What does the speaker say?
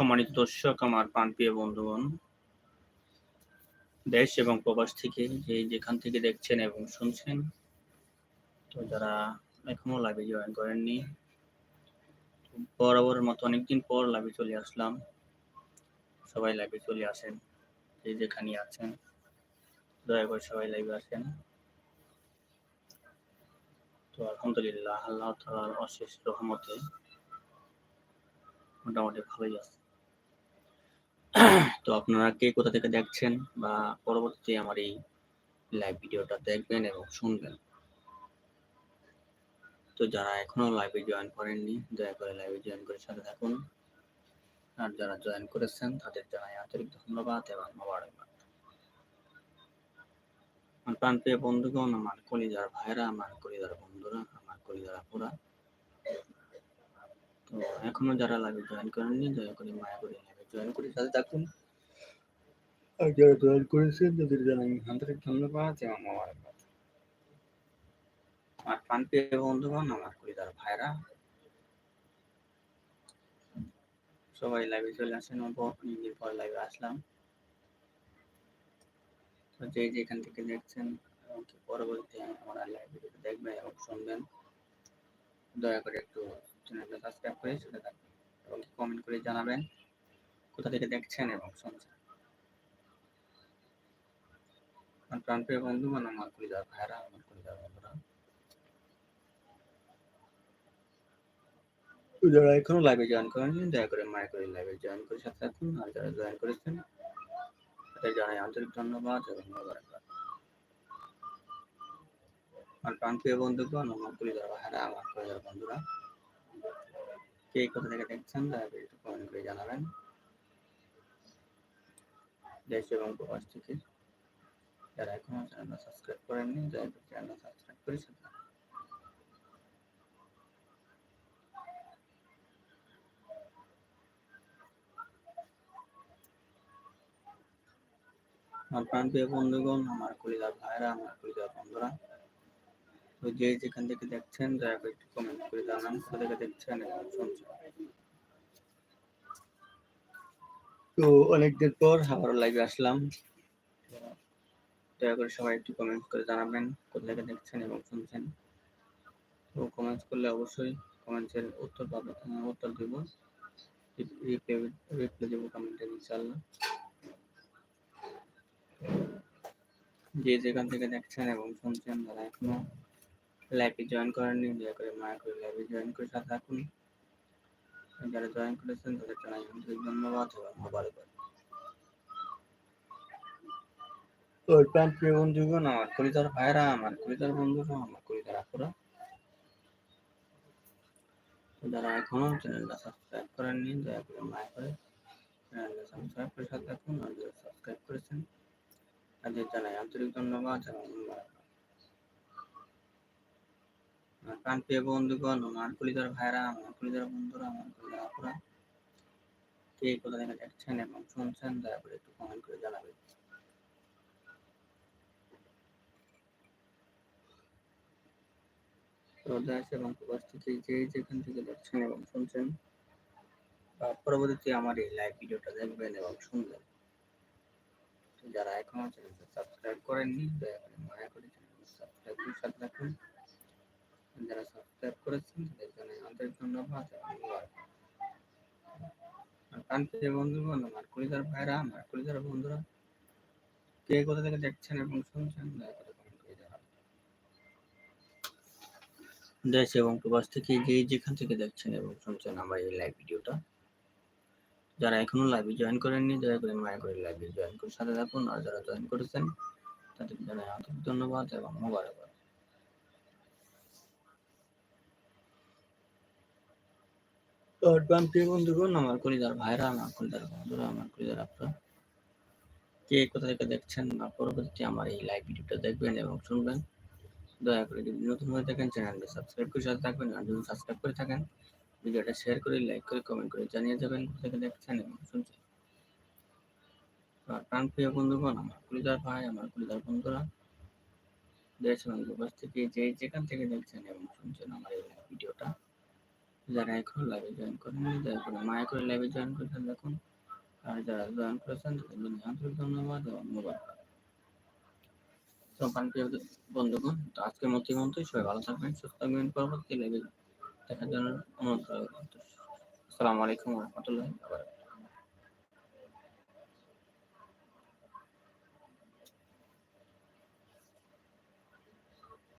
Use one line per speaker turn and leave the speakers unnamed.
সম্মানিত দর্শক, আমার প্রাণপ্রিয় বন্ধুগণ, দেশ এবং প্রবাস থেকে যে যেখান থেকে দেখছেন এবং শুনছেন, তো যারা এখনও লাইভে জয়েন করেননি বরাবরের মতো অনেকদিন পর লাইভে চলে আসলাম। সবাই লাইভে চলে আসেন, যে যেখানে আছেন, দয়া করে সবাই লাইভে আসেন। তো আলহামদুলিল্লাহ, আল্লাহ তালার অশেষ রহমতে মোটামুটি ভালোই আছে। তো আপনারা কে কোথা থেকে দেখছেন বা পরবর্তীতে আমার এই লাইভ ভিডিওটা দেখবেন এবং শুনবেন? তো যারা এখনও লাইভে জয়েন করেননি, দয়া করে লাইভে জয়েন করে সাথে থাকুন। আর যারা জয়েন করেছেন, তাদের জানাই আন্তরিক ধন্যবাদ এবং মোবারকবাদ। আমার প্রাণপ্রিয় বন্ধুগণ, আমার কলিজার ভাইরা আমার কলিজার বন্ধুরা, আমার কলিজার আপুরা। তো এখনও যারা লাইভে জয়েন করেননি, দয়া করে মায়া করে জয়েন করে সাথে থাকুন আর যারা জয়েন করেছেন তাদের জানাই। আন্তরিক ধন্যবাদ এবং মোবারকবাদ আমার প্রাণপ্রিয় বন্ধুগণ আমার কলিজার ভাইরা। সবাই লাইভে চলে আসেন অনেকদিন পর লাইভে আসলাম। তো যে যেখান থেকে দেখছেন এবং কি পরবর্তী আমার লাইভ দেখবেন এবং শুনবেন দয়া করে একটু চ্যানেলটা সাবস্ক্রাইব করে সেটা থাকবেন এবং কমেন্ট করে জানাবেন। কোথা থেকে দেখছেন এবং শুনছেন। আমার প্রাণপ্রিয় বন্ধু মানে আমার কলিজার ভাইরা আমার কলিজার বন্ধুরা। যারা এখনও লাইভে জয়েন করেননি, দয়া করে মায়া করে লাইভে জয়েন করে সাথে থাকুন। আর যারা জয়েন করেছেন, তাদের জানাই আন্তরিক ধন্যবাদ এবং মোবারকবাদ। আমার প্রাণপ্রিয় বন্ধুগণ আমার পরিবার ভাইরা, আমার পরিবার বন্ধুরা। কে কোথা থেকে দেখছেন, দয়া করে একটু কমেন্ট করে জানাবেন দেশ এবং প্রবাস থেকে যারা এখনও চ্যানেলটা সাবস্ক্রাইব করেননি, দয়া করে চ্যানেলটা সাবস্ক্রাইব করে সাথে। আমার প্রাণপ্রিয় বন্ধুগণ, আমার কলিজার ভাইরা আমার কলিজার বন্ধুরা, তো যে যেখান থেকে দেখছেন, দয়া করে একটু কমেন্ট করে জানান, কোথা থেকে দেখছেন এবং শুনছেন তো অনেকদিন পর আবার লাইভে আসলাম। দয়া করে সবাই একটু কমেন্ট করে জানাবেন কোথা থেকে দেখছেন এবং শুনছেন। তো কমেন্টস করলে অবশ্যই কমেন্টসের উত্তর আহ, উত্তর দেবো। রিপ্লাই দেবো কমেন্টে ইনশাল্লাহ যে যেখান থেকে দেখছেন এবং শুনছেন যারা এখনও লাইভে জয়েন করেননি দয়া করে মায়া করে লাইভে জয়েন করে সাথে থাকুন। যারা জয়েন করেছেন, তাদের জানাই আন্তরিক ধন্যবাদ এবং মোবারকবাদ। ওর প্রিয় বন্ধুগণ, আমার কলিতার ভাইরা আমার কলিতার বন্ধুরা, আমার কলিতার আপুরা যারা এখনও চ্যানেলটা সাবস্ক্রাইব করেননি, দয়া করে মায়া করে চ্যানেলটা সাবস্ক্রাইব করে সাথে থাকুন, আর যারা সাবস্ক্রাইব করেছেন, তাদের জানাই আন্তরিক ধন্যবাদ এবং আমার প্রাণপ্রিয় বন্ধুগণ, আমার কলিজার ভাইরা, আমার কলিজার বন্ধুরা, আমার কলিজার আপুরা, কে কোথা থেকে দেখছেন এবং শুনছেন, দয়া করে একটু কমেন্ট করে জানাবেন। দেশ এবং থেকে যে যেখান থেকে দেখছেন এবং শুনছেন, বা পরবর্তীতে আমার এই লাইভ ভিডিওটা দেখবেন এবং শুনবেন। যারা এখনও চ্যানেলটা সাবস্ক্রাইব করেননি, দয়া করে মায়া করে চ্যানেলটা সাবস্ক্রাইব করে সাথে রাখুন করেছেন জন্য বন্ধুগণ ভাইরা বন্ধুরা, কে কোথা থেকে দেখছেন এবং শুনছেন দেশ এবং প্রবাস থেকে যে যেখান থেকে দেখছেন এবং শুনছেন আমার এই লাইভ ভিডিওটা, যারা এখনও লাইভে জয়েন করেননি, দয়া করে মায়া করে লাইভে জয়েন করে সাথে থাকুন, আর যারা জয়েন করেছেন, তাদের জানাই আন্তরিক ধন্যবাদ এবং মোবারকবাদ। প্রিয় বন্ধুগণ, আমার কলিজার ভাইরা, আমার কলিজার বন্ধুরা, আমার কলিজার আপনারা কে কোথা থেকে দেখছেন বা পরবর্তীতে আমার এই লাইভ ভিডিওটা দেখবেন এবং শুনবেন, দয়া করে যদি নতুন হয়ে থাকেন চ্যানেলটা সাবস্ক্রাইব করে সাথে থাকবেন, আর যদি সাবস্ক্রাইব করে থাকেন, ভিডিওটা শেয়ার করে লাইক করে কমেন্ট করে জানিয়ে যাবেন কোথা থেকে দেখছেন এবং শুনছেন। আর প্রাণপ্রিয় বন্ধুগণ, আমার কলিজার ভাই, আমার কলিজার বন্ধুরা, দেশ এবং প্রবাস থেকে যে যেখান থেকে দেখছেন এবং শুনছেন আমার এই ভিডিওটা যারা এখন লাইভে জয়েন করেন দয়া করে মায়া করে লাইভে জয়েন করেছেন দেখুন। আর যারা জয়েন করেছেন, তাদের জন্য আন্তরিক ধন্যবাদ এবং মোবাইল প্রিয় বন্ধুগণ, তো আজকের মতো মতোই সবাই ভালো থাকবেন, সুস্থ থাকবেন। পরবর্তী লাইভে দেখার জন্য অনুরোধ করা হলো। আসসালামু আলাইকুম রহমতুল্লাহ